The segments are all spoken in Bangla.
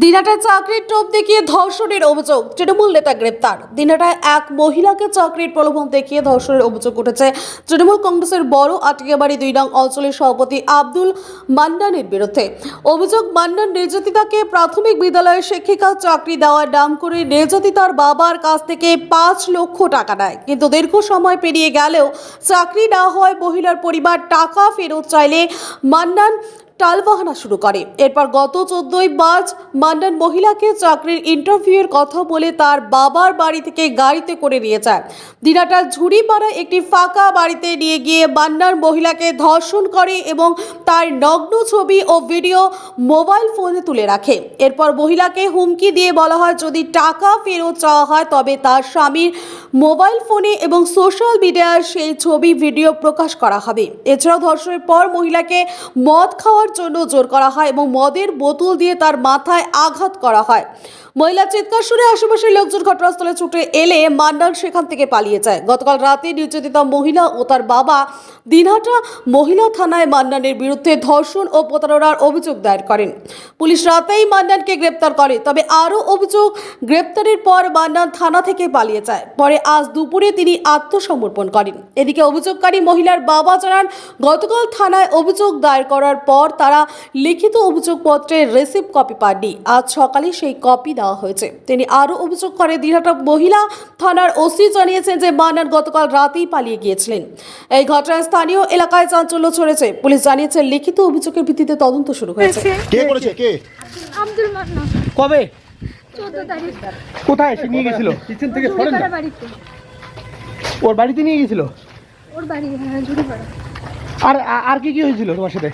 দিনহাটায় চাকরির টোপ দেখিয়ে ধর্ষণের অভিযোগ। তৃণমূল নেতা গ্রেপ্তার। দিনহাটায় এক মহিলাকে চাকরির প্রলোভন দেখিয়ে ধর্ষণের অভিযোগ উঠেছে। তৃণমূল কংগ্রেসের বড় আটিয়াবাড়ি দুই নং অঞ্চলের সভাপতি আব্দুল মান্নানের বিরুদ্ধে। অভিযোগ, মান্নান নির্যাতিতাকে প্রাথমিক বিদ্যালয়ের শিক্ষিকা চাকরি দেওয়ার নাম করে নির্যাতিতার বাবার কাছ থেকে পাঁচ লক্ষ টাকা নেয়। কিন্তু দীর্ঘ সময় পেরিয়ে গেলেও চাকরি না হওয়ায় মহিলার পরিবার টাকা ফেরত চাইলে মান্নান টালবাহানা শুরু করে। এরপর গত চোদ্দই মার্চ মান্নান মহিলাকে চাকরির ইন্টারভিউয়ের কথা বলে তার বাবার বাড়ি থেকে গাড়িতে করে নিয়ে যায়। দিনাটার ঝুড়িপাড়া একটি ফাঁকা বাড়িতে নিয়ে গিয়ে মান্নান মহিলাকে ধর্ষণ করে এবং তার নগ্ন ছবি ও ভিডিও মোবাইল ফোনে তুলে রাখে। এরপর মহিলাকে হুমকি দিয়ে বলা হয়, যদি টাকা ফেরত চাওয়া হয়, তবে তার স্বামীর মোবাইল ফোনে এবং সোশ্যাল মিডিয়ায় সেই ছবি, ভিডিও প্রকাশ করা হবে। এছাড়াও ধর্ষণের পর মহিলাকে মদ খাওয়ার জন্য জোর করা হয় এবং মদের বোতল দিয়ে তার মাথায় আঘাত করা হয়। মহিলা চিৎকার শুনে আশেপাশের লোকজন ঘটনাস্থলে ছুটে এলে মান্নান সেখান থেকে পালিয়ে যায়। গতকাল রাতে নির্যাতিতা মহিলা ও তার বাবা দিনহাটা মহিলা থানায় মান্নানের বিরুদ্ধে ধর্ষণ ও প্রতারণার অভিযোগ দায়ের করেন। পুলিশ রাতেই মান্নানকে গ্রেপ্তার করে, তবে আরও অভিযোগ গ্রেপ্তারের পর মান্নান থানা থেকে পালিয়ে যায়। পরে আজ দুপুরে তিনি আত্মসমর্পণ করেন। এদিকে অভিযোগকারী মহিলার বাবা জানান, গতকাল থানায় অভিযোগ দায়ের করার পর তারা লিখিত অভিযোগপত্রের রিসিভ কপি পাননি। আজ সকালে সেই কপি দেওয়া হয়েছে। তিনি আরও অভিযোগ করে দিনহাটা মহিলা থানার ওসি জানিয়েছেন যে মান্নান গতকাল রাতেই পালিয়ে গিয়েছিলেন। এই ঘটনায় স্থানীয় এলাকায় চাঞ্চল্য ছড়েছে। পুলিশ জানিয়েছে লিখিত অভিযোগের ভিত্তিতে তদন্ত শুরু হয়েছে। কে করেছে কে? আব্দুল মান্না কবে? চোদ্দ তারিখ। কোথায়? সে নিয়ে গেছিল? কিচেন থেকে বাড়িতে। ওর বাড়িতে নিয়ে গেছিল? ওর বাড়ি হ্যাঁ ঝুড়িপাড়া আর আর কি কি হয়েছিল তোমার সাথে?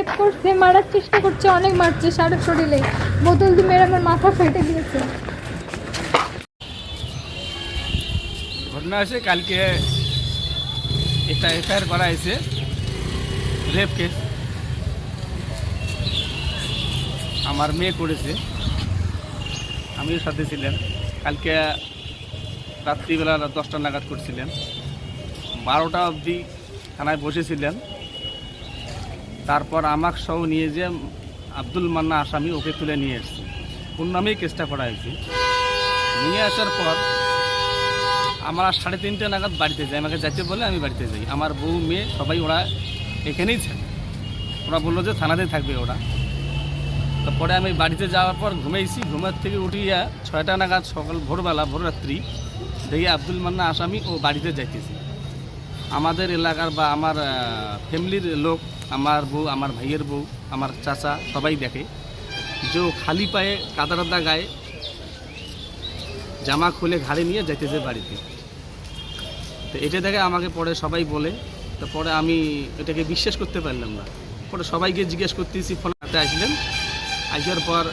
রেপ করছে মারার চেষ্টা করছে, অনেক মারছে, সারা শরীরে। বোতল দিয়ে মেরে আমার মাথা ফেটে গিয়েছে। ঘটনা আছে কালকে একটা এফআইআর করা হয়েছে রেপ কেস আমার মেয়ে করেছে। আমিও সাথে ছিলেন কালকে রাত্রিবেলা দশটা নাগাদ করছিলেন বারোটা অবধি থানায় বসেছিলেন তারপর আমাক সহ নিয়ে যে আব্দুল মান্না আসামি ওকে তুলে নিয়ে এসছে। কোন নামেই কেসটা করা হয়েছে। নিয়ে আসার পর আমরা সাড়ে তিনটে নাগাদ বাড়িতে যাই। আমাকে যাইতে বলে আমি বাড়িতে যাই। আমার বউ, মেয়ে সবাই ওরা এখানেই থাকে। ওরা বলল যে থানাতেই থাকবে ওরা। তারপরে আমি বাড়িতে যাওয়ার পর ঘুমাইছি। ঘুমের থেকে উঠিয়া ছয়টা নাগাদ সকাল ভোরবেলা, ভোররাত্রি দেখি আব্দুল মান্না আসামি ও বাড়িতে যাইতেছে। আমাদের এলাকার বা আমার ফ্যামিলির লোক আমার বউ, আমার ভাইয়ের বউ, আমার চাচা সবাই দেখে। যে খালি পায়ে কাদারাদা গায়ে জামা খুলে ঘাড়ে নিয়ে যাইতেছে বাড়িতে। তো এটা দেখে আমাকে পরে সবাই বলে, তো পরে আমি এটাকে বিশ্বাস করতে পারলাম না। পরে সবাইকে জিজ্ঞেস করতেছি, ফোন হাতে আসলেন? আসার পর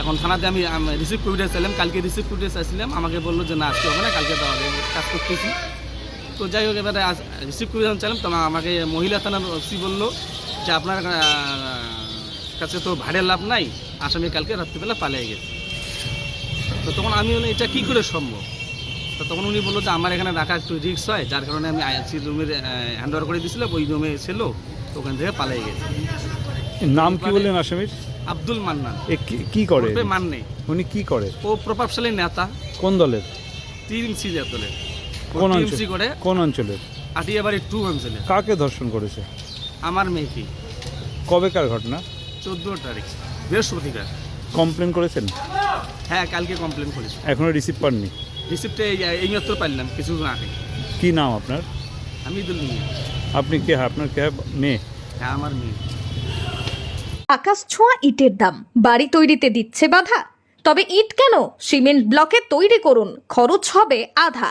এখন থানাতে আমি রিসিভ করে চাইলাম কালকে রিসিভ করে চাইছিলাম আমাকে বলল যে, না, আজকে হবে না, কালকে দেওয়া হবে। কাজ করতেছি। তো যাই হোক এবারে রিসিভ করে যখন চাইলাম। তখন আমাকে মহিলা থানার ওসি বলল যে আপনার কাছে তো ভাড়ের লাভ নাই। আসামি কালকে রাত্রিবেলা পালিয়ে গেছে। তো তখন আমি বলি এটা কী করে সম্ভব? তো তখন উনি বলল যে আমার এখানে রাখা একটু রিক্স হয় যার কারণে আমি আইসি রুমের হ্যান্ড ওভার করে দিয়েছিলাম। ওই রুমে ছিল তো ওখান থেকে পালিয়ে গেছে। নাম কি বললেন আসামির? আব্দুল মান্নান। এ কি- করে? মান্নে। উনি কি করে? ও প্রভাবশালী নেতা। কোন দলের? তিন টিএমসি দলের। কোন অঞ্চল? করে কোন অঞ্চলের আটিয়াবাড়ি টু অঞ্চলে। কাকে ধর্ষণ করেছে? আমার মেয়েকে। কবেকার ঘটনা? চোদ্দ তারিখ বৃহস্পতিবার। কমপ্লেন করেছেন? হ্যাঁ কালকে কমপ্লেন করেছি। এখনও রিসিভ পাননি? রিসিপ্টে এই মাত্র পারলাম কিছু আগে। কি নাম আপনার? আমি দুল নিয়ে আপনি কে? আপনার কে? মেয়ে? হ্যাঁ আমার মেয়ে। আকাশ ছোঁয়া ইটের দাম। বাড়ি তৈরিতে দিচ্ছে বাধা। তবে ইট কেন? সিমেন্ট ব্লকে তৈরি করুন। খরচ হবে আধা।